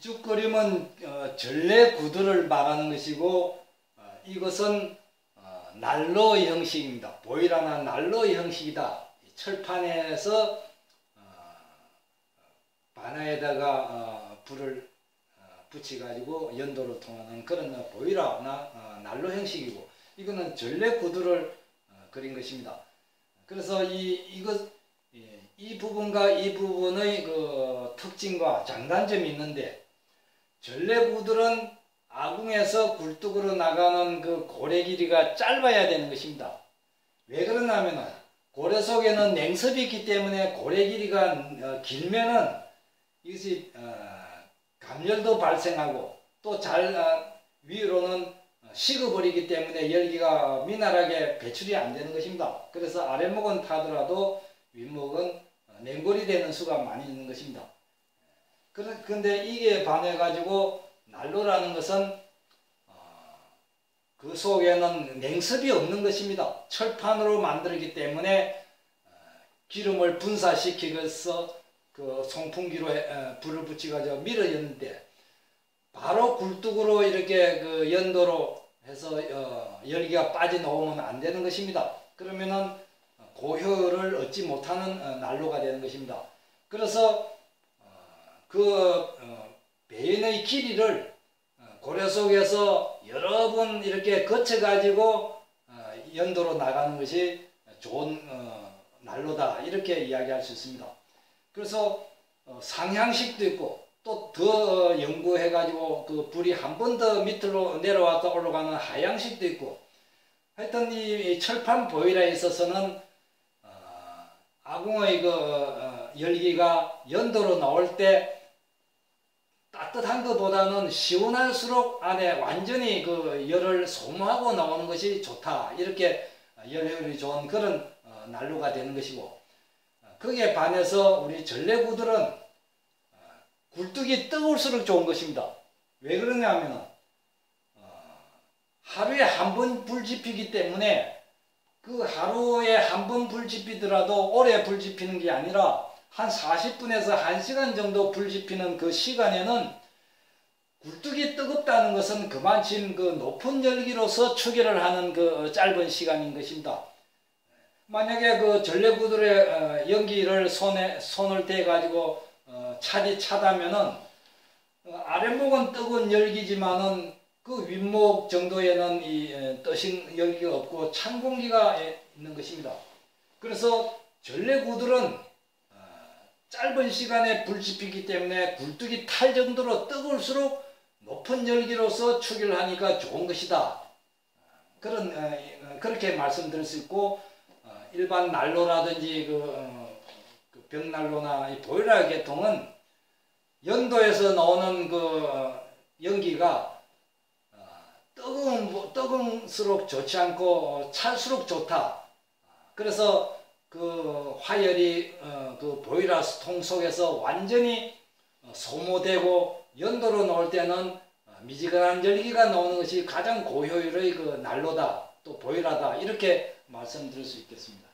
이쪽 그림은 어, 전래 구두를 말하는 것이고 어, 이것은 어, 난로 형식입니다. 보일하나 난로 형식이다. 철판에서 어, 바나에다가 어, 불을 어, 붙여 가지고 연도로 통하는 그런 어, 난로 형식이고 이거는 전래 구두를 어, 그린 것입니다. 그래서 이 이것 예, 이 부분과 이 부분의 그 특징과 장단점이 있는데 전래구들은 아궁에서 굴뚝으로 나가는 그 고래 길이가 짧아야 되는 것입니다. 왜 그러냐면은 고래 속에는 냉섭이 있기 때문에 고래 길이가 어, 길면은 이것이 어, 감열도 발생하고 또잘 위로는 식어버리기 때문에 열기가 미나하게 배출이 안 되는 것입니다. 그래서 아랫목은 타더라도 윗목은 냉골이 되는 수가 많이 있는 것입니다. 그런데 이게 반해 가지고 난로라는 것은 어, 그 속에는 냉습이 없는 것입니다. 철판으로 만들기 때문에 어, 기름을 분사시키면서 그 송풍기로 불을 붙여가지고 밀어였는데 바로 굴뚝으로 이렇게 그 연도로 해서 어, 열기가 빠져나오면 안 되는 것입니다. 그러면은 고효를 얻지 못하는 어, 난로가 되는 것입니다. 그래서 어, 그 배인의 길이를 고려 속에서 여러 번 이렇게 거쳐 가지고 연도로 나가는 것이 좋은 난로다 이렇게 이야기할 수 있습니다. 그래서 상향식도 있고 또 더 연구해 가지고 그 불이 한 번 더 밑으로 내려왔다 올라가는 하향식도 있고 하여튼 이 철판 보일러에 있어서는 아궁의 그 어, 열기가 연도로 나올 때 따뜻한 것보다는 시원할수록 안에 완전히 그 열을 소모하고 나오는 것이 좋다. 이렇게 열효율이 좋은 그런 어, 난로가 되는 것이고 거기에 반해서 우리 전래구들은 어, 굴뚝이 뜨거울수록 좋은 것입니다. 왜 그러냐면 하루에 한 번 불 지피기 때문에 그 하루에 한 번 불 지피더라도 오래 불 지피는 게 아니라 한 40분에서 1시간 정도 불 지피는 그 시간에는 뜨겁다는 것은 그만큼 그 높은 열기로서 추계를 하는 그 짧은 시간인 것입니다. 만약에 그 전래 구들의 어, 연기를 손에 손을 대 가지고 어, 차디 차다면은 어, 아랫목은 뜨거운 열기지만은 그 윗목 정도에는 이 떠신 열기가 없고 찬 공기가 있는 것입니다. 그래서 전래 구들은 어, 짧은 시간에 불 지피기 때문에 굴뚝이 탈 정도로 뜨거울수록 높은 열기로서 추기를 하니까 좋은 것이다. 그런 어, 그렇게 말씀드릴 수 있고 어, 일반 난로라든지 그, 그 벽난로나 보일러 계통은 연도에서 나오는 그 연기가 뜨거운, 뜨거울수록 좋지 않고 찰수록 좋다. 그래서 그 화열이 어, 그 보일러스 통 속에서 완전히 어, 소모되고 연도로 나올 때는 어, 미지근한 열기가 나오는 것이 가장 고효율의 그 난로다 또 보일러다 이렇게 말씀드릴 수 있겠습니다.